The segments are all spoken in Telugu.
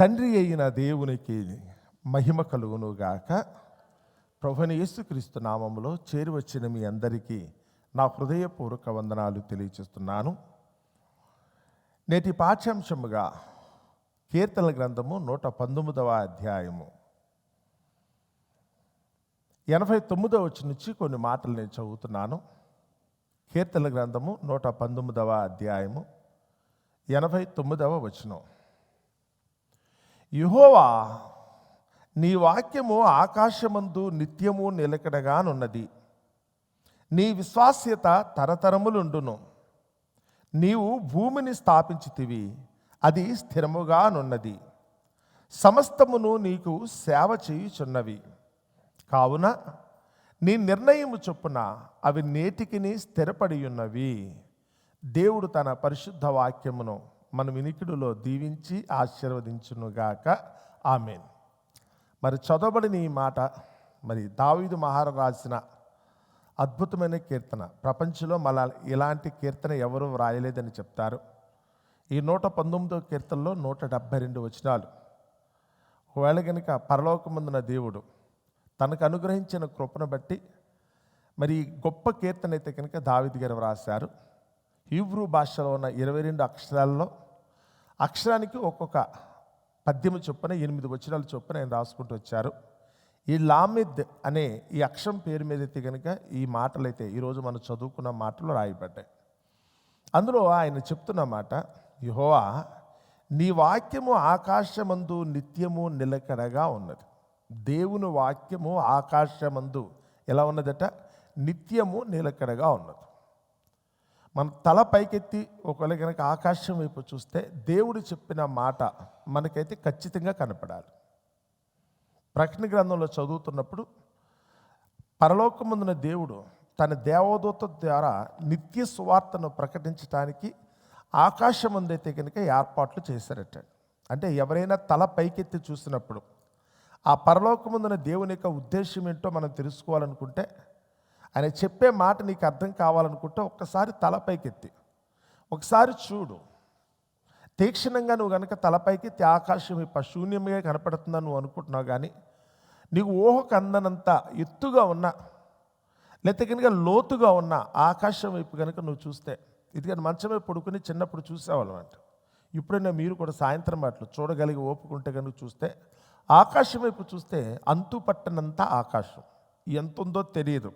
తండ్రి అయిన దేవునికి మహిమ కలుగునుగాక. ప్రభుని యేసుక్రీస్తు నామంలో చేరి వచ్చిన మీ అందరికీ నా హృదయపూర్వక వందనాలు తెలియచేస్తున్నాను. నేటి పాఠ్యాంశముగా కీర్తన గ్రంథము నూట పంతొమ్మిదవ అధ్యాయము. ఎనభై తొమ్మిదవ వచ్చి నుంచి కొన్ని మాటలు నేను చదువుతున్నాను. కీర్తన గ్రంథము నూట పంతొమ్మిదవ అధ్యాయము ఎనభై తొమ్మిదవ వచనం. యుహోవా నీ వాక్యము ఆకాశమందు నిత్యము నిలకడగానున్నది నీ విశ్వాస్యత తరతరములుండును. నీవు భూమిని స్థాపించితివి అది స్థిరముగానున్నది సమస్తమును నీకు సేవ చేయుచున్నవి. కావున నీ నిర్ణయము చొప్పున అవి నేటికిని స్థిరపడి ఉన్నవి దేవుడు తన పరిశుద్ధ వాక్యమును మన వినికిడిలో దీవించి ఆశీర్వదించునుగాక. ఆమెన్. మరి చదవబడిన ఈ మాట మరి దావీదు మహారాజు రాసిన అద్భుతమైన కీర్తన. ప్రపంచంలో మళ్ళా ఇలాంటి కీర్తన ఎవరూ వ్రాయలేదని చెప్తారు. ఈ నూట పంతొమ్మిదో కీర్తనలో నూట డెబ్భై రెండు వచనాలు. ఒకవేళ కనుక పరలోకముందున దేవుడు తనకు అనుగ్రహించిన కృపను బట్టి మరి గొప్ప కీర్తన అయితే కనుక దావిద్ గారు వ్రాశారు. హీబ్రూ భాషలో ఉన్న ఇరవై రెండు అక్షరాల్లో అక్షరానికి ఒక్కొక్క పద్యము చొప్పున ఎనిమిది వచనాలు చొప్పున ఆయన రాసుకుంటూ వచ్చారు. ఈ లామిద్ అనే ఈ అక్షరం పేరు మీద అయితే కనుక ఈ మాటలు అయితే ఈరోజు మనం చదువుకున్న మాటలు రాయబడ్డాయి. అందులో ఆయన చెప్తున్న మాట యహోవా నీ వాక్యము ఆకాశమందు నిత్యము నిలకడగా ఉన్నది. దేవుని వాక్యము ఆకాశమందు ఎలా ఉన్నదట? నిత్యము నిలకడగా ఉన్నది. మన తల పైకెత్తి ఒకవేళ కనుక ఆకాశం వైపు చూస్తే దేవుడు చెప్పిన మాట మనకైతే ఖచ్చితంగా కనపడాలి. ప్రకటన గ్రంథంలో చదువుతున్నప్పుడు పరలోకముందున దేవుడు తన దేవదూత ద్వారా నిత్య సువార్తను ప్రకటించడానికి ఆకాశమందైతే కనుక ఏర్పాట్లు చేశారట. అంటే ఎవరైనా తల పైకెత్తి చూసినప్పుడు ఆ పరలోకముందున దేవుని యొక్క ఉద్దేశం ఏంటో మనం తెలుసుకోవాలనుకుంటే ఆయన చెప్పే మాట నీకు అర్థం కావాలనుకుంటే ఒక్కసారి తలపైకెత్తి. ఒకసారి చూడు. తీక్షణంగా నువ్వు కనుక తలపైకి ఆకాశం ఇప్ప శూన్యంగా కనపడుతుందని నువ్వు అనుకుంటున్నావు కానీ నీకు ఊహకు అందనంత ఎత్తుగా ఉన్న లేకపోతే కనుక లోతుగా ఉన్న ఆకాశం వైపు కనుక నువ్వు చూస్తే ఇది కానీ మంచమే పడుకుని చిన్నప్పుడు చూసేవాళ్ళం అంట. ఇప్పుడైనా మీరు కూడా సాయంత్రం అట్లు చూడగలిగి ఓపుకుంటే కనుక చూస్తే ఆకాశం వైపు చూస్తే అంతు పట్టనంత ఆకాశం. ఎంత ఉందో తెలియదు.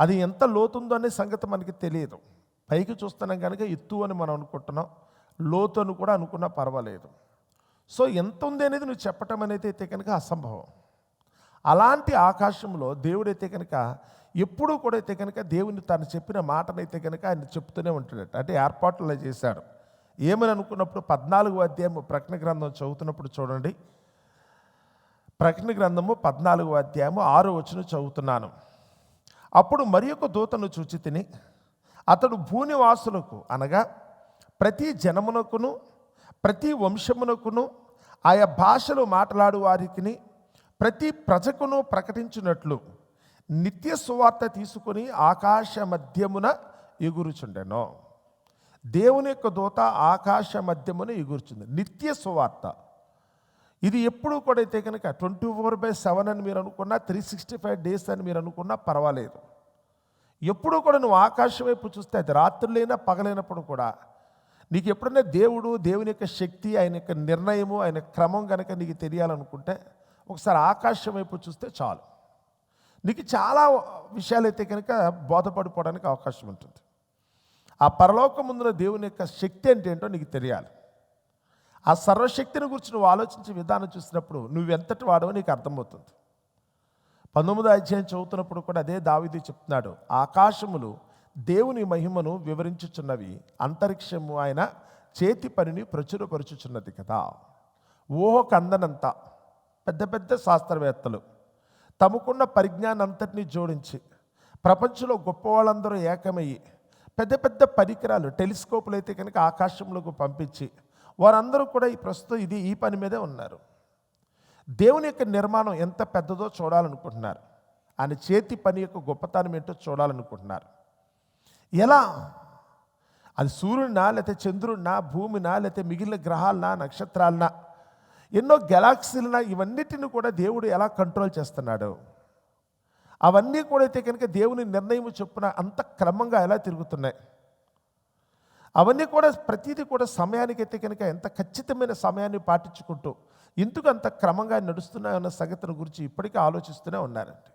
అది ఎంత లోతుందో అనే సంగతి మనకి తెలియదు. పైకి చూస్తున్నాం కనుక ఎత్తు అని మనం అనుకుంటున్నాం. లోతు అని కూడా అనుకున్నా పర్వాలేదు. సో ఎంత ఉంది అనేది నువ్వు చెప్పటం అనేది అయితే కనుక అసంభవం. అలాంటి ఆకాశంలో దేవుడైతే కనుక ఎప్పుడూ కూడా అయితే కనుక దేవుని తను చెప్పిన మాటనైతే కనుక ఆయన చెప్తూనే ఉంటాడట అంటే ఏర్పాట్లు చేశాడు. ఏమని అనుకున్నప్పుడు పద్నాలుగు అధ్యాయం ప్రకటన గ్రంథం చదువుతున్నప్పుడు చూడండి. ప్రకటన గ్రంథము పద్నాలుగు అధ్యాయము ఆరు వచ్చిన చదువుతున్నాను. అప్పుడు మరి ఒక దూతను చూచి తిని అతడు భూనివాసులకు అనగా ప్రతి జనమునకును ప్రతి వంశమునకును ఆయా భాషలు మాట్లాడు వారికి ప్రతి ప్రజకును ప్రకటించినట్లు నిత్య సువార్త తీసుకొని ఆకాశ మధ్యమున ఎగురుచుండెను. దేవుని యొక్క దూత ఆకాశ మధ్యమున ఎగురుచుంది. నిత్య సువార్త. ఇది ఎప్పుడు కూడా అయితే కనుక ట్వంటీ ఫోర్ బై సెవెన్ అని మీరు అనుకున్నా త్రీ సిక్స్టీ ఫైవ్ డేస్ అని మీరు అనుకున్నా పర్వాలేదు. ఎప్పుడు కూడా నువ్వు ఆకాశం వైపు చూస్తే అది రాత్రులైనా పగలైనప్పుడు కూడా నీకు ఎప్పుడైనా దేవుడు దేవుని యొక్క శక్తి ఆయన యొక్క నిర్ణయము ఆయన క్రమం కనుక నీకు తెలియాలనుకుంటే ఒకసారి ఆకాశం వైపు చూస్తే చాలు. నీకు చాలా విషయాలు అయితే కనుక బోధపడిపోవడానికి అవకాశం ఉంటుంది. ఆ పరలోకం ముందున దేవుని యొక్క శక్తి అంటే ఏంటో నీకు తెలియాలి. ఆ సర్వశక్తిని గురించి నువ్వు ఆలోచించే విధానం చూసినప్పుడు నువ్వెంతటి వాడవో నీకు అర్థమవుతుంది. పంతొమ్మిదో అధ్యాయం చదువుతున్నప్పుడు కూడా అదే దావిది చెప్తున్నాడు ఆకాశములు దేవుని మహిమను వివరించుచున్నవి అంతరిక్షము ఆయన చేతి పనిని ప్రచురపరుచుచున్నది కదా. ఓహో అందనంత పెద్ద పెద్ద శాస్త్రవేత్తలు తమకున్న పరిజ్ఞానం అంతటినీ జోడించి ప్రపంచంలో గొప్ప వాళ్ళందరూ ఏకమయ్యి పెద్ద పెద్ద పరికరాలు టెలిస్కోపులు అయితే కనుక ఆకాశంలోకి పంపించి వారందరూ కూడా ఈ ప్రస్తుతం ఇది ఈ పని మీదే ఉన్నారు. దేవుని యొక్క నిర్మాణం ఎంత పెద్దదో చూడాలనుకుంటున్నారు. ఆయన చేతి పని యొక్క గొప్పతనం ఏంటో చూడాలనుకుంటున్నారు. ఎలా? అది సూర్యుడినా లేకపోతే చంద్రుడినా భూమినా లేకపోతే మిగిలిన గ్రహాలనా నక్షత్రాలనా ఎన్నో గెలాక్సీలనా ఇవన్నిటిని కూడా దేవుడు ఎలా కంట్రోల్ చేస్తున్నాడు? అవన్నీ కూడా అయితే కనుక దేవుని నిర్ణయం చొప్పున అంత క్రమంగా ఎలా తిరుగుతున్నాయి? అవన్నీ కూడా ప్రతిదీ కూడా సమయానికి అయితే కనుక ఎంత ఖచ్చితమైన సమయాన్ని పాటించుకుంటూ ఎందుకు అంత క్రమంగా నడుస్తున్నాయన్న సంగతిని గురించి ఇప్పటికీ ఆలోచిస్తూనే ఉన్నారండి.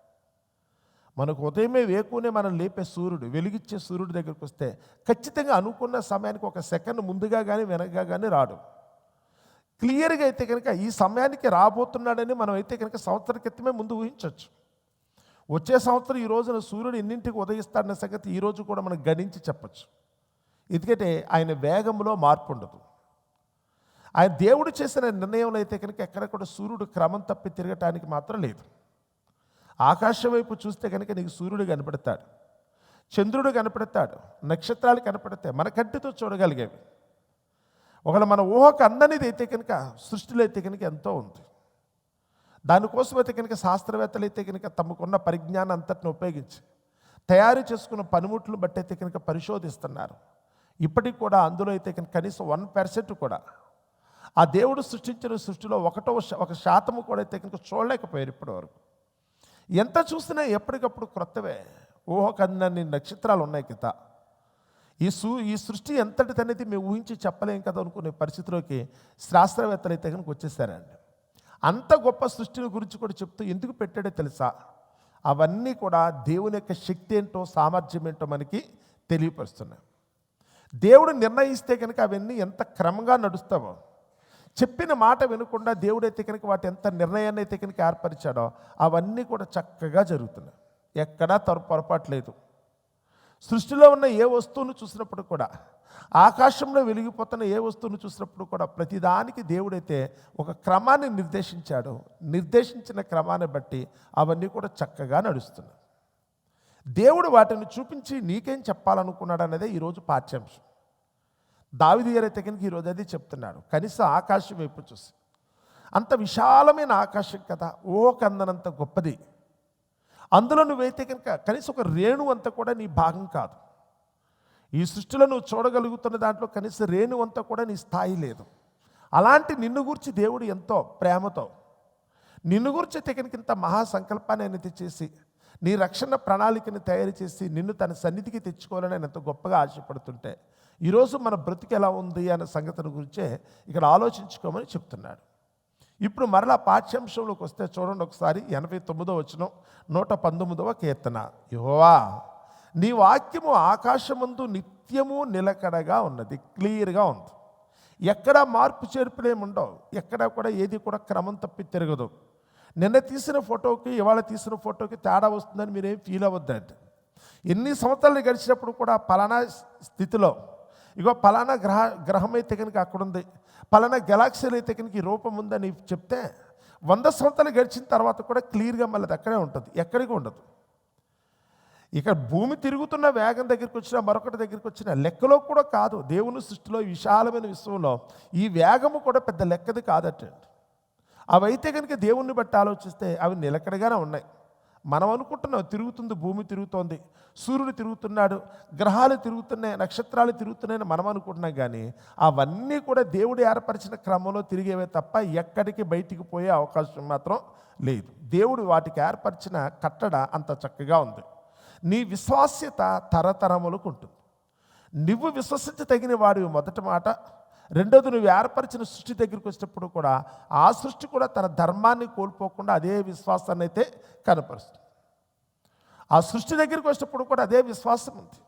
మనకు ఉదయమే వేకునే మనం లేపే సూర్యుడు వెలిగిచ్చే సూర్యుడి దగ్గరికి వస్తే ఖచ్చితంగా అనుకున్న సమయానికి ఒక సెకండ్ ముందుగా కానీ వెనకగా కానీ రాడు. క్లియర్గా అయితే కనుక ఈ సమయానికి రాబోతున్నాడని మనం అయితే కనుక సంవత్సరం క్రితమే ముందు ఊహించవచ్చు వచ్చే సంవత్సరం ఈ రోజున సూర్యుడు ఎన్నింటికి ఉదయిస్తాడన్న సంగతి ఈ రోజు కూడా మనం గణించి చెప్పచ్చు. ఎందుకంటే ఆయన వేగంలో మార్పు ఉండదు. ఆయన దేవుడు చేసిన నిర్ణయంలో అయితే కనుక ఎక్కడ కూడా సూర్యుడు క్రమం తప్పి తిరగటానికి మాత్రం లేదు. ఆకాశం వైపు చూస్తే కనుక నీకు సూర్యుడు కనపడతాడు. చంద్రుడు కనపడతాడు. నక్షత్రాలు కనపడతాయి. మన కంటితో చూడగలిగేవి. ఒకవేళ మన ఊహకు అందనిది అయితే కనుక సృష్టిలో అయితే కనుక ఎంతో ఉంది. దానికోసం అయితే కనుక శాస్త్రవేత్తలు అయితే కనుక తమకున్న పరిజ్ఞానం అంతటిని ఉపయోగించి తయారు చేసుకున్న పనిముట్లను బట్టి అయితే కనుక పరిశోధిస్తున్నారు. ఇప్పటికి కూడా అందులో అయితే కనుక కనీసం వన్ పర్సెంట్ కూడా. ఆ దేవుడు సృష్టించిన సృష్టిలో ఒకటో ఒక శాతము కూడా అయితే కనుక చూడలేకపోయారు ఇప్పటివరకు. ఎంత చూసినా ఎప్పటికప్పుడు క్రొత్తవే. ఊహకన్నన్ని నక్షత్రాలు ఉన్నాయి కింద. ఈ సూ ఈ సృష్టి ఎంతటిది అనేది మేము ఊహించి చెప్పలేం కదా అనుకునే పరిస్థితిలోకి శాస్త్రవేత్తలు అయితే కనుక వచ్చేసారండి. అంత గొప్ప సృష్టిని గురించి కూడా చెప్తూ ఎందుకు పెట్టాడో తెలుసా? అవన్నీ కూడా దేవుని యొక్క శక్తి ఏంటో సామర్థ్యం ఏంటో మనకి తెలియపరుస్తున్నాయి. దేవుడు నిర్ణయిస్తే కనుక అవన్నీ ఎంత క్రమంగా నడుస్తావో చెప్పిన మాట వినకుండా దేవుడైతే కనుక వాటి ఎంత నిర్ణయాన్ని అయితే కనుక ఏర్పరిచాడో అవన్నీ కూడా చక్కగా జరుగుతున్నాయి. ఎక్కడా తర పొరపాటు లేదు. సృష్టిలో ఉన్న ఏ వస్తువును చూసినప్పుడు కూడా ఆకాశంలో వెలిగిపోతున్న ఏ వస్తువును చూసినప్పుడు కూడా ప్రతిదానికి దేవుడైతే ఒక క్రమాన్ని నిర్దేశించాడు. నిర్దేశించిన క్రమాన్ని బట్టి అవన్నీ కూడా చక్కగా నడుస్తున్నాయి. దేవుడు వాటిని చూపించి నీకేం చెప్పాలనుకున్నాడు అన్నదే ఈరోజు పాఠ్యాంశం. దావిది గారు తెగనికి ఈరోజు అది చెప్తున్నాడు. కనీసం ఆకాశం వైపు చూసి. అంత విశాలమైన ఆకాశం కదా ఓ కందనంత గొప్పది. అందులో నువ్వైతే కనుక కనీసం ఒక రేణు అంతా కూడా నీ భాగం కాదు. ఈ సృష్టిలో నువ్వు చూడగలుగుతున్న దాంట్లో కనీసం రేణు అంతా కూడా నీ స్థాయి లేదు. అలాంటి నిన్ను గురించి దేవుడు ఎంతో ప్రేమతో నిన్ను గురించి అయితే ఇంత మహాసంకల్పాన్ని అనేది చేసి నీ రక్షణ ప్రణాళికను తయారు చేసి నిన్ను తన సన్నిధికి తెచ్చుకోవాలని ఆయన ఎంతో గొప్పగా ఆశపడుతుంటే ఈరోజు మన బ్రతికి ఎలా ఉంది అనే సంగతిని గురించే ఇక్కడ ఆలోచించుకోమని చెప్తున్నాడు. ఇప్పుడు మరలా పాఠ్యాంశంలోకి వస్తే చూడండి ఒకసారి ఎనభై తొమ్మిదో వచ్చిన నూట పంతొమ్మిదవ కీర్తన. యువవా నీ వాక్యము ఆకాశమందు నిత్యము నిలకడగా ఉన్నది క్లియర్గా ఉంది. ఎక్కడా మార్పు చేర్పులేముండవు ఎక్కడా కూడా ఏది కూడా క్రమం తప్పి తిరగదు. నిన్న తీసిన ఫోటోకి ఇవాళ తీసిన ఫోటోకి తేడా వస్తుందని మీరేం ఫీల్ అవ్వద్దండి ఎన్ని సంవత్సరాలు గడిచినప్పుడు కూడా పలానా స్థితిలో ఇగో పలానా గ్రహ గ్రహం అయితే కనుక అక్కడ ఉంది పలానా గెలాక్సీలు అయితే కనుక ఈ రూపం ఉందని చెప్తే వంద సంవత్సరాలు గడిచిన తర్వాత కూడా క్లియర్గా మళ్ళీ అక్కడే ఉంటుంది ఎక్కడికి ఉండదు. ఇక భూమి తిరుగుతున్న వేగం దగ్గరికి వచ్చినా మరొకటి దగ్గరికి వచ్చినా లెక్కలో కూడా కాదు దేవుని సృష్టిలో విశాలమైన విశ్వంలో ఈ వేగము కూడా పెద్ద లెక్కది కాదటండి. అవైతే కనుక దేవుణ్ణి బట్టి ఆలోచిస్తే అవి నిలకడగానే ఉన్నాయి. మనం అనుకుంటున్నాం తిరుగుతుంది భూమి తిరుగుతోంది సూర్యుడు తిరుగుతున్నాడు గ్రహాలు తిరుగుతున్నాయి నక్షత్రాలు తిరుగుతున్నాయని మనం అనుకుంటున్నాం కానీ అవన్నీ కూడా దేవుడు ఏర్పరిచిన క్రమంలో తిరిగేవే తప్ప ఎక్కడికి బయటికి పోయే అవకాశం మాత్రం లేదు. దేవుడు వాటికి ఏర్పరిచిన కట్టడ అంత చక్కగా ఉంది. నీ విశ్వాస్యత తరతరములకు ఉంటుంది. నువ్వు విశ్వసించదగిన వాడివి మొదటి మాట. రెండోది నువ్వు ఏర్పరిచిన సృష్టి దగ్గరికి వచ్చినప్పుడు కూడా ఆ సృష్టి కూడా తన ధర్మాన్ని కోల్పోకుండా అదే విశ్వాసాన్ని అయితే కనపరుస్తుంది. ఆ సృష్టి దగ్గరికి వచ్చినప్పుడు కూడా అదే విశ్వాసం ఉంది.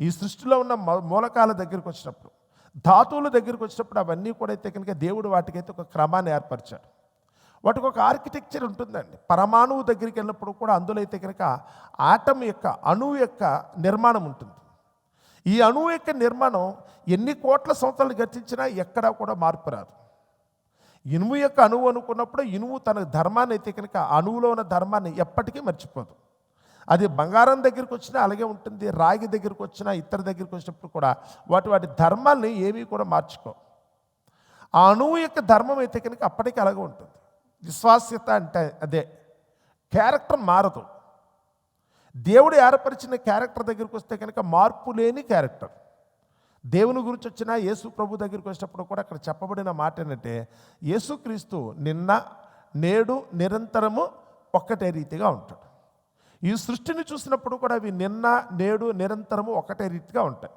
ఈ సృష్టిలో ఉన్న మూలకాల దగ్గరికి వచ్చినప్పుడు ధాతువుల దగ్గరికి వచ్చినప్పుడు అవన్నీ కూడా అయితే కనుక దేవుడు వాటికైతే ఒక క్రమాన్ని ఏర్పరిచాడు. వాటికి ఒక ఆర్కిటెక్చర్ ఉంటుందండి. పరమాణువు దగ్గరికి వెళ్ళినప్పుడు కూడా అందులో అయితే కనుక ఆటం యొక్క అణువు యొక్క నిర్మాణం ఉంటుంది. ఈ అణువు యొక్క నిర్మాణం ఎన్ని కోట్ల సంవత్సరాలు గతించినా ఎక్కడా కూడా మార్పు రాదు. ఇనుము యొక్క అణువు అనుకున్నప్పుడు ఇనుము తన ధర్మాన్ని అయితే కనుక అణువులో ఉన్న ధర్మాన్ని ఎప్పటికీ మర్చిపోదు. అది బంగారం దగ్గరికి వచ్చినా అలాగే ఉంటుంది రాగి దగ్గరికి వచ్చినా ఇతర దగ్గరికి వచ్చినప్పుడు కూడా వాటి వాటి ధర్మాల్ని ఏమీ కూడా మార్చుకో. ఆ అణువు యొక్క ధర్మం అయితే కనుక అప్పటికి అలాగే ఉంటుంది. విశ్వాస్యత అంటే అదే. క్యారెక్టర్ మారదు. దేవుడు ఏర్పరిచిన క్యారెక్టర్ దగ్గరికి వస్తే కనుక మార్పు లేని క్యారెక్టర్. దేవుని గురించి వచ్చిన యేసు ప్రభు దగ్గరికి వచ్చినప్పుడు కూడా అక్కడ చెప్పబడిన మాట ఏంటంటే యేసుక్రీస్తు నిన్న నేడు నిరంతరము ఒక్కటే రీతిగా ఉంటాడు. ఈ సృష్టిని చూసినప్పుడు కూడా అవి నిన్న నేడు నిరంతరము ఒకటే రీతిగా ఉంటాయి.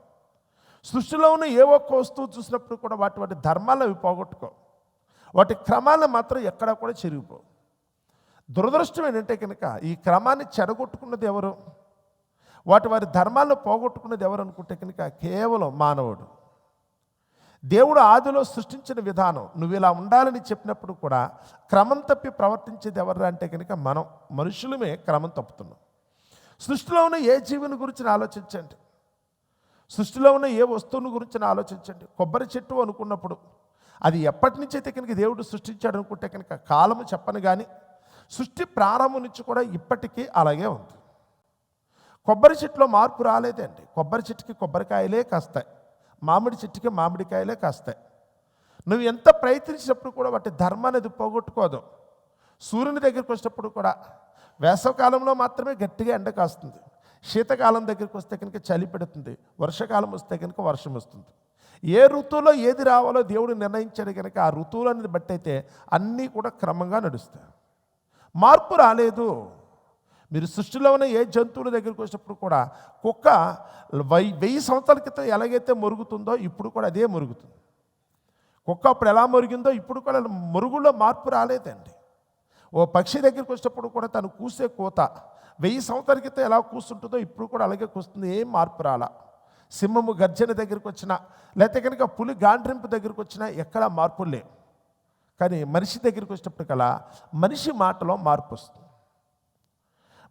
సృష్టిలో ఉన్న ఏ ఒక్క వస్తువు చూసినప్పుడు కూడా వాటి వాటి ధర్మాలు అవి పోగొట్టుకో. వాటి క్రమాలు మాత్రం ఎక్కడా కూడా చెరిగిపోవు. దురదృష్టం ఏంటంటే కనుక ఈ క్రమాన్ని చెడగొట్టుకున్నది ఎవరు? వాటి వారి ధర్మాలను పోగొట్టుకున్నది ఎవరు అనుకుంటే కనుక కేవలం మానవుడు. దేవుడు ఆదిలో సృష్టించిన విధానం నువ్వు ఇలా ఉండాలని చెప్పినప్పుడు కూడా క్రమం తప్పి ప్రవర్తించేది ఎవరు అంటే కనుక మనం మనుషులమే క్రమం తప్పుతున్నాం. సృష్టిలో ఉన్న ఏ జీవుని గురించి ఆలోచించండి. సృష్టిలో ఉన్న ఏ వస్తువుని గురించి ఆలోచించండి. కొబ్బరి చెట్టు అనుకున్నప్పుడు అది ఎప్పటి నుంచి అయితే కనుక దేవుడు సృష్టించాడు అనుకుంటే కనుక కాలము చెప్పను కానీ సృష్టి ప్రారంభం నుంచి కూడా ఇప్పటికీ అలాగే ఉంది. కొబ్బరి చెట్టులో మార్పు రాలేదండి. కొబ్బరి చెట్టుకి కొబ్బరికాయలే కాస్తాయి. మామిడి చెట్టుకి మామిడికాయలే కాస్తాయి. నువ్వు ఎంత ప్రయత్నించినప్పుడు కూడా వాటి ధర్మం అనేది పోగొట్టుకోదు. సూర్యుని దగ్గరికి వచ్చినప్పుడు కూడా వేసవకాలంలో మాత్రమే గట్టిగా ఎండ కాస్తుంది. శీతకాలం దగ్గరికి వస్తే కనుక చలి పెడుతుంది. వర్షాకాలం వస్తే కనుక వర్షం వస్తుంది. ఏ ఋతువులో ఏది రావాలో దేవుడు నిర్ణయించాడు కనుక ఆ ఋతువులని బట్టి అయితే అన్నీ కూడా క్రమంగా నడుస్తాయి. మార్పు రాలేదు. మీరు సృష్టిలో ఉన్న ఏ జంతువుల దగ్గరికి వచ్చినప్పుడు కూడా కుక్క వై వెయ్యి సంవత్సరాల క్రితం ఎలాగైతే మురుగుతుందో ఇప్పుడు కూడా అదే మురుగుతుంది. కుక్క అప్పుడు ఎలా మురిగిందో ఇప్పుడు కూడా మురుగులో మార్పు రాలేదండి. ఓ పక్షి దగ్గరికి వచ్చినప్పుడు కూడా తను కూసే కోత వెయ్యి సంవత్సరాల క్రితం ఎలా కూస్తుంటుందో ఇప్పుడు కూడా అలాగే కూస్తుంది ఏం మార్పు రాలా. సింహము గర్జన దగ్గరికి వచ్చినా లేకపోతే కనుక పులి గాండ్రింపు దగ్గరికి వచ్చినా ఎక్కడా మార్పులు లేవు. కానీ మనిషి దగ్గరికి వచ్చినప్పటికల్లా మనిషి మాటలో మార్పు వస్తుంది.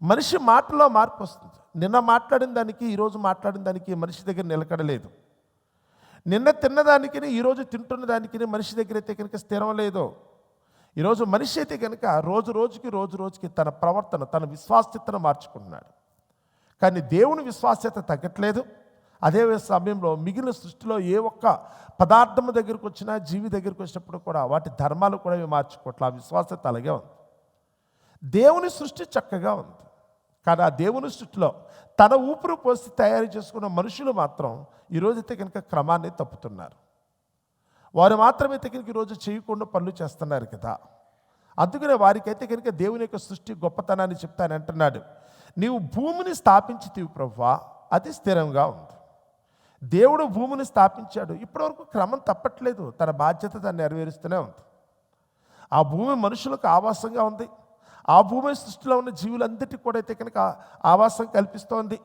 మనిషి మాటలో మార్పు వస్తుంది. నిన్న మాట్లాడిన దానికి ఈరోజు మాట్లాడిన దానికి మనిషి దగ్గర నిలకడలేదు. నిన్న తిన్నదానికి ఈరోజు తింటున్న దానికి మనిషి దగ్గర అయితే కనుక స్థిరం లేదు. ఈరోజు మనిషి అయితే కనుక రోజు రోజుకి రోజు రోజుకి తన ప్రవర్తన తన విశ్వాస్యతను మార్చుకుంటున్నాడు. కానీ దేవుని విశ్వాస్యత తగ్గట్లేదు. అదే సమయంలో మిగిలిన సృష్టిలో ఏ ఒక్క పదార్థం దగ్గరికి వచ్చినా జీవి దగ్గరికి వచ్చినప్పుడు కూడా వాటి ధర్మాలు కూడా ఇవి మార్చుకోవట్లే. ఆ విశ్వాసత అలాగే ఉంది. దేవుని సృష్టి చక్కగా ఉంది. కానీ ఆ దేవుని సృష్టిలో తన ఊపిరి పోసి తయారు చేసుకున్న మనుషులు మాత్రం ఈరోజైతే కనుక క్రమాన్ని తప్పుతున్నారు. వారు మాత్రమే కనుక ఈరోజు చేయకుండా పనులు చేస్తున్నారు కదా. అందుకనే వారికైతే కనుక దేవుని యొక్క సృష్టి గొప్పతనాన్ని చెప్తానంటున్నాడు. నీవు భూమిని స్థాపించితివి ప్రవ్వా. అది స్థిరంగా ఉంది. దేవుడు భూమిని స్థాపించాడు. ఇప్పటివరకు క్రమం తప్పట్లేదు. తన బాధ్యత దాన్ని నెరవేరుస్తూనే ఉంది. ఆ భూమి మనుషులకు ఆవాసంగా ఉంది. ఆ భూమి సృష్టిలో ఉన్న జీవులందరికీ కూడా అయితే కనుక ఆవాసం కల్పిస్తోంది.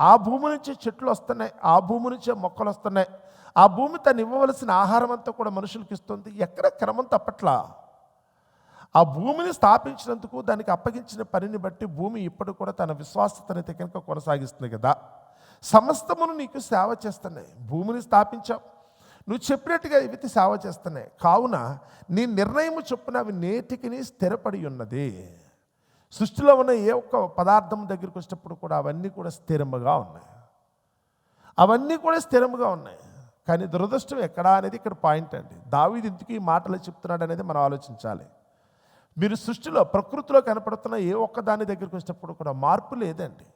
ఆ భూమి నుంచి చెట్లు వస్తున్నాయి. ఆ భూమి నుంచే మొక్కలు వస్తున్నాయి. ఆ భూమి తను ఇవ్వవలసిన ఆహారం అంతా కూడా మనుషులకు ఇస్తుంది. ఎక్కడ క్రమం తప్పట్లా? ఆ భూమిని స్థాపించినందుకు దానికి అప్పగించిన పనిని బట్టి భూమి ఇప్పుడు కూడా తన విశ్వాసతనైతే కనుక కొనసాగిస్తుంది కదా. సమస్తమును నీకు సేవ చేస్తున్నాయి. భూమిని స్థాపించావు. నువ్వు చెప్పినట్టుగా ఇవి సేవ చేస్తున్నాయి. కావున నీ నిర్ణయం చొప్పున అవి నేటికి స్థిరపడి ఉన్నది. సృష్టిలో ఉన్న ఏ ఒక్క పదార్థం దగ్గరికి వచ్చినప్పుడు కూడా అవన్నీ కూడా స్థిరముగా ఉన్నాయి. అవన్నీ కూడా స్థిరముగా ఉన్నాయి. కానీ దురదృష్టం ఎక్కడా అనేది ఇక్కడ పాయింట్ అండి. దావీది ఎందుకు ఈ మాటలు చెప్తున్నాడు అనేది మనం ఆలోచించాలి. మీరు సృష్టిలో ప్రకృతిలో కనపడుతున్న ఏ ఒక్క దాని దగ్గరికి వచ్చినప్పుడు కూడా మార్పు లేదండి.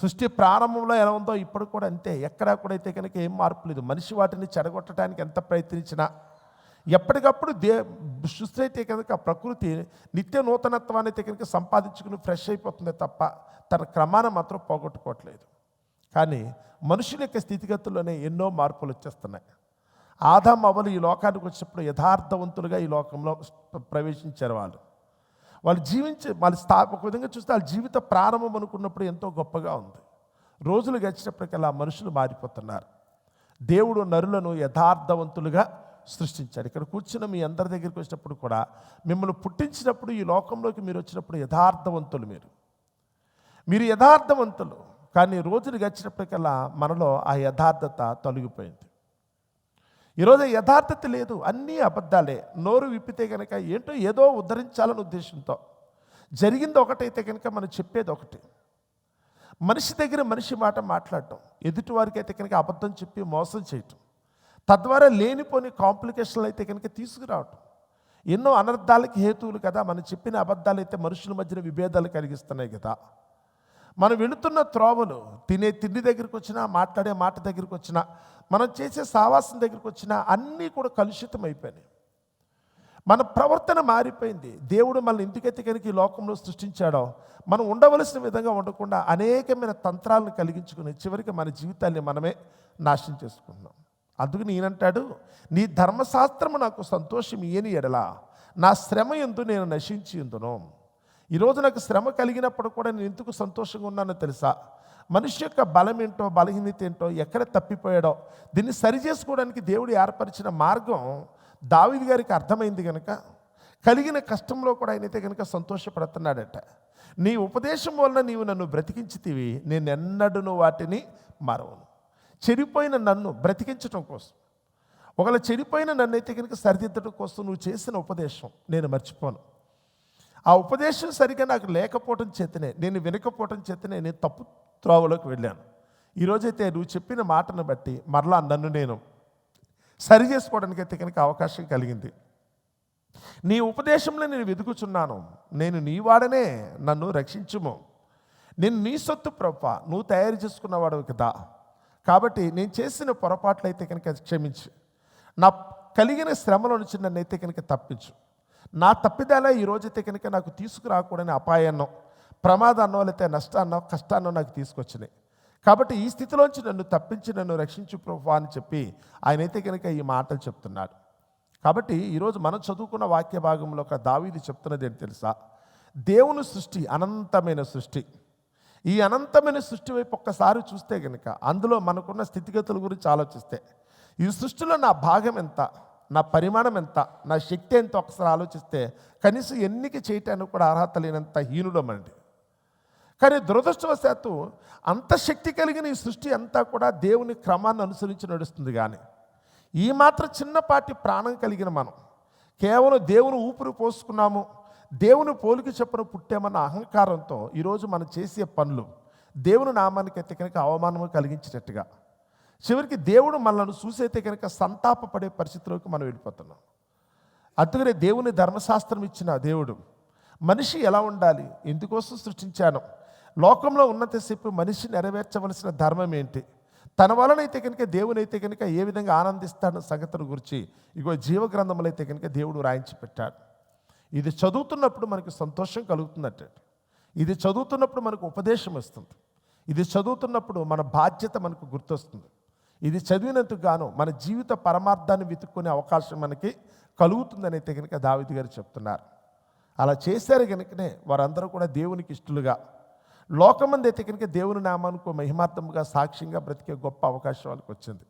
సృష్టి ప్రారంభంలో ఎలా ఉందో ఇప్పుడు కూడా అంతే. ఎక్కడా కూడా అయితే కనుక ఏం మార్పు లేదు. మనిషి వాటిని చెడగొట్టడానికి ఎంత ప్రయత్నించినా ఎప్పటికప్పుడు దే సృష్టి అయితే కనుక ప్రకృతి నిత్య నూతనత్వాన్ని అయితే కనుక సంపాదించుకుని ఫ్రెష్ అయిపోతుంది తప్ప తన క్రమాన్ని మాత్రం పోగొట్టుకోవట్లేదు. కానీ మనుషుల యొక్క స్థితిగతుల్లోనే ఎన్నో మార్పులు వచ్చేస్తున్నాయి. ఆదాం అవలు ఈ లోకానికి వచ్చినప్పుడు యథార్థవంతులుగా ఈ లోకంలో ప్రవేశించారు వాళ్ళు. వాళ్ళు జీవించే వాళ్ళ స్థా ఒక విధంగా చూస్తే వాళ్ళ జీవిత ప్రారంభం అనుకున్నప్పుడు ఎంతో గొప్పగా ఉంది. రోజులు గడిచినప్పటికల్లా మనుషులు మారిపోతున్నారు. దేవుడు నరులను యథార్థవంతులుగా సృష్టించాడు. ఇక్కడ కూర్చున్న మీ అందరి దగ్గరికి వచ్చినప్పుడు కూడా మిమ్మల్ని పుట్టించినప్పుడు ఈ లోకంలోకి మీరు వచ్చినప్పుడు యథార్థవంతులు మీరు. మీరు యథార్థవంతులు. కానీ రోజులు గడిచినప్పటికల్లా మనలో ఆ యథార్థత తొలగిపోయింది. ఈరోజు యథార్థత లేదు అన్నీ అబద్ధాలే. నోరు విప్పితే కనుక ఏంటో ఏదో ఉద్ధరించాలని ఉద్దేశంతో. జరిగింది ఒకటైతే కనుక మనం చెప్పేది ఒకటి. మనిషి దగ్గర మనిషి మాట మాట్లాడటం ఎదుటి వారికి అయితే కనుక అబద్ధం చెప్పి మోసం చేయటం తద్వారా లేనిపోని కాంప్లికేషన్లు అయితే కనుక తీసుకురావటం. ఎన్నో అనర్థాలకి హేతువులు కదా మనం చెప్పిన అబద్ధాలు అయితే మనుషుల మధ్యన విభేదాలు కలిగిస్తున్నాయి కదా. మనం వెళుతున్న త్రోవలు తినే తిండి దగ్గరికి వచ్చినా మాట్లాడే మాట దగ్గరికి వచ్చినా మనం చేసే సావాసం దగ్గరికి వచ్చినా అన్నీ కూడా కలుషితం అయిపోయినాయి. మన ప్రవర్తన మారిపోయింది. దేవుడు మనల్ని ఇంటికెత్తి కనుక ఈ లోకంలో సృష్టించాడో మనం ఉండవలసిన విధంగా ఉండకుండా అనేకమైన తంత్రాలను కలిగించుకుని చివరికి మన జీవితాన్ని మనమే నాశనం చేసుకుంటున్నాం. అందుకు నేనంటాడు నీ ధర్మశాస్త్రము నాకు సంతోషం ఇయని ఎడలా నా శ్రమ ఎందు నేను నశించి ఉందును. ఈరోజు నాకు శ్రమ కలిగినప్పుడు కూడా నేను ఎందుకు సంతోషంగా ఉన్నానో తెలుసా? మనిషి యొక్క బలం ఏంటో బలహీనత ఏంటో ఎక్కడ తప్పిపోయాడో దీన్ని సరి చేసుకోవడానికి దేవుడు ఏర్పరిచిన మార్గం దావిది గారికి అర్థమైంది కనుక కలిగిన కష్టంలో కూడా ఆయనైతే కనుక సంతోషపడుతున్నాడట. నీ ఉపదేశం వలన నీవు నన్ను బ్రతికించితివి నేను ఎన్నడూను వాటిని మరవను. చెడిపోయిన నన్ను బ్రతికించటం కోసం ఒకవేళ చెడిపోయిన నన్ను అయితే కనుక సరిదిద్దడం కోసం నువ్వు చేసిన ఉపదేశం నేను మర్చిపోను. ఆ ఉపదేశం సరిగా నాకు లేకపోవటం చేతనే నేను వినకపోవటం చేతనే నేను తప్పు త్రోవలోకి వెళ్ళాను. ఈరోజైతే నువ్వు చెప్పిన మాటను బట్టి మరలా నన్ను నేను సరి చేసుకోవడానికి అయితే కనుక అవకాశం కలిగింది. నీ ఉపదేశంలో నేను వెతుకుచున్నాను. నేను నీ వాడనే నన్ను రక్షించుము. నేను నీ సొత్తు ప్రొప్ప నువ్వు తయారు చేసుకున్నవాడు కదా. కాబట్టి నేను చేసిన పొరపాట్లు అయితే కనుక క్షమించు. నా కలిగిన శ్రమలో నుంచి నన్ను అయితే కనుక తప్పించు. నా తప్పిదాల ఈ రోజైతే కనుక నాకు తీసుకురాకూడని అపాయాన్నో ప్రమాదాన్నో లేకపోతే నష్టాన్నో కష్టాన్నో నాకు తీసుకొచ్చినాయి. కాబట్టి ఈ స్థితిలోంచి నన్ను తప్పించి నన్ను రక్షించు ప్రభు అని చెప్పి ఆయన అయితే కనుక ఈ మాటలు చెప్తున్నాడు. కాబట్టి ఈరోజు మనం చదువుకున్న వాక్య భాగంలో ఒక దావీది చెప్తున్నది ఏంటి తెలుసా? దేవుని సృష్టి అనంతమైన సృష్టి. ఈ అనంతమైన సృష్టి వైపు ఒక్కసారి చూస్తే కనుక అందులో మనకున్న స్థితిగతుల గురించి ఆలోచిస్తే ఈ సృష్టిలో నా భాగం ఎంత? నా పరిమాణం ఎంత? నా శక్తి ఎంత? ఒకసారి ఆలోచిస్తే కనీసం ఎన్నిక చేయటానికి కూడా అర్హత లేనంత హీనుడమండి కానీ దురదృష్టవశాత్తు అంత శక్తి కలిగిన ఈ సృష్టి అంతా కూడా దేవుని క్రమాన్ని అనుసరించి నడుస్తుంది కానీ ఈ మాత్రం చిన్నపాటి ప్రాణం కలిగిన మనం కేవలం దేవుని ఊపిరి పోసుకున్నాము దేవుని పోలికి చెప్పిన పుట్టామన్న అహంకారంతో ఈరోజు మనం చేసే పనులు దేవుని నామానికి ఎత్తికనికి అవమానము కలిగించేటట్టుగా. చివరికి దేవుడు మనల్ని చూసైతే కనుక సంతాపపడే పరిస్థితిలోకి మనం వెళ్ళిపోతున్నాం. అందుకనే దేవుని ధర్మశాస్త్రం ఇచ్చిన దేవుడు మనిషి ఎలా ఉండాలి? ఎందుకోసం సృష్టించాను? లోకంలో ఉన్నంతసేపు మనిషి నెరవేర్చవలసిన ధర్మం ఏంటి? తన వలనైతే కనుక దేవుని అయితే కనుక ఏ విధంగా ఆనందిస్తాడన్న సంగతుల గురించి ఇగో జీవగ్రంథములు అయితే కనుక దేవుడు రాయించి పెట్టాడు. ఇది చదువుతున్నప్పుడు మనకి సంతోషం కలుగుతుందట ఇది చదువుతున్నప్పుడు మనకు ఉపదేశం వస్తుంది. ఇది చదువుతున్నప్పుడు మన బాధ్యత మనకు గుర్తొస్తుంది. ఇది చదివినందుకు గాను మన జీవిత పరమార్థాన్ని వెతుక్కునే అవకాశం మనకి కలుగుతుందని అయితే కనుక దావిది గారు చెప్తున్నారు. అలా చేశారు కనుకనే వారందరూ కూడా దేవునికి ఇష్టలుగా. లోకమంది అయితే కనుక దేవుని నామానికి మహిమార్థముగా సాక్ష్యంగా బ్రతికే గొప్ప అవకాశం వాళ్ళకి వచ్చింది.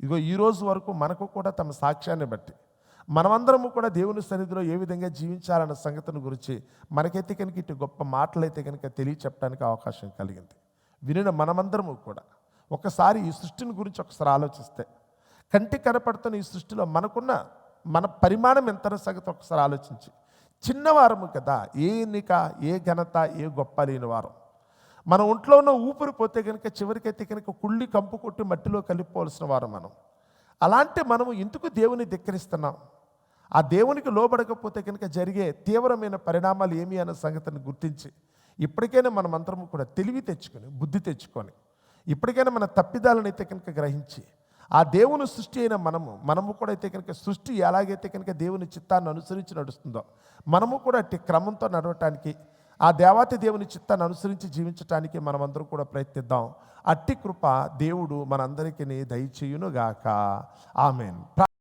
ఇదిగో ఈ రోజు వరకు మనకు కూడా తమ సాక్ష్యాన్ని బట్టి మనమందరము కూడా దేవుని సన్నిధిలో ఏ విధంగా జీవించాలన్న సంగతిని గురించి మనకైతే కనుక ఇటు గొప్ప మాటలు అయితే కనుక తెలియచెప్పడానికి అవకాశం కలిగింది. వినిన మనమందరము కూడా ఒకసారి ఈ సృష్టిని గురించి ఒకసారి ఆలోచిస్తే కంటి కనపడుతున్న ఈ సృష్టిలో మనకున్న మన పరిమాణం ఎంత సంగతి ఒకసారి ఆలోచించి చిన్నవారము కదా ఏ ఎన్నిక ఏ ఘనత ఏ గొప్ప లేని వారం. మన ఒంట్లో ఉన్న ఊపిరి పోతే కనుక చివరికైతే కనుక కుళ్ళి కంపు కొట్టి మట్టిలో కలిపిపోవలసిన వారు మనం. అలాంటి మనము ఎందుకు దేవుని ధిక్కరిస్తున్నాం? ఆ దేవునికి లోబడకపోతే కనుక జరిగే తీవ్రమైన పరిణామాలు ఏమి అన్న సంగతిని గుర్తించి ఇప్పటికైనా మనం మంత్రము కూడా తెలివి తెచ్చుకొని బుద్ధి తెచ్చుకొని ఇప్పటికైనా మన తప్పిదాలను అయితే కనుక గ్రహించి ఆ దేవుని సృష్టి అయిన మనము మనము కూడా అయితే కనుక సృష్టి ఎలాగైతే కనుక దేవుని చిత్తాన్ని అనుసరించి నడుస్తుందో మనము కూడా అట్టి క్రమంతో నడవటానికి ఆ దేవాతి దేవుని చిత్తాన్ని అనుసరించి జీవించటానికి మనమందరం కూడా ప్రయత్నిద్దాం. అట్టి కృప దేవుడు మనందరికీ దయచేయునుగాక. ఆమెన్.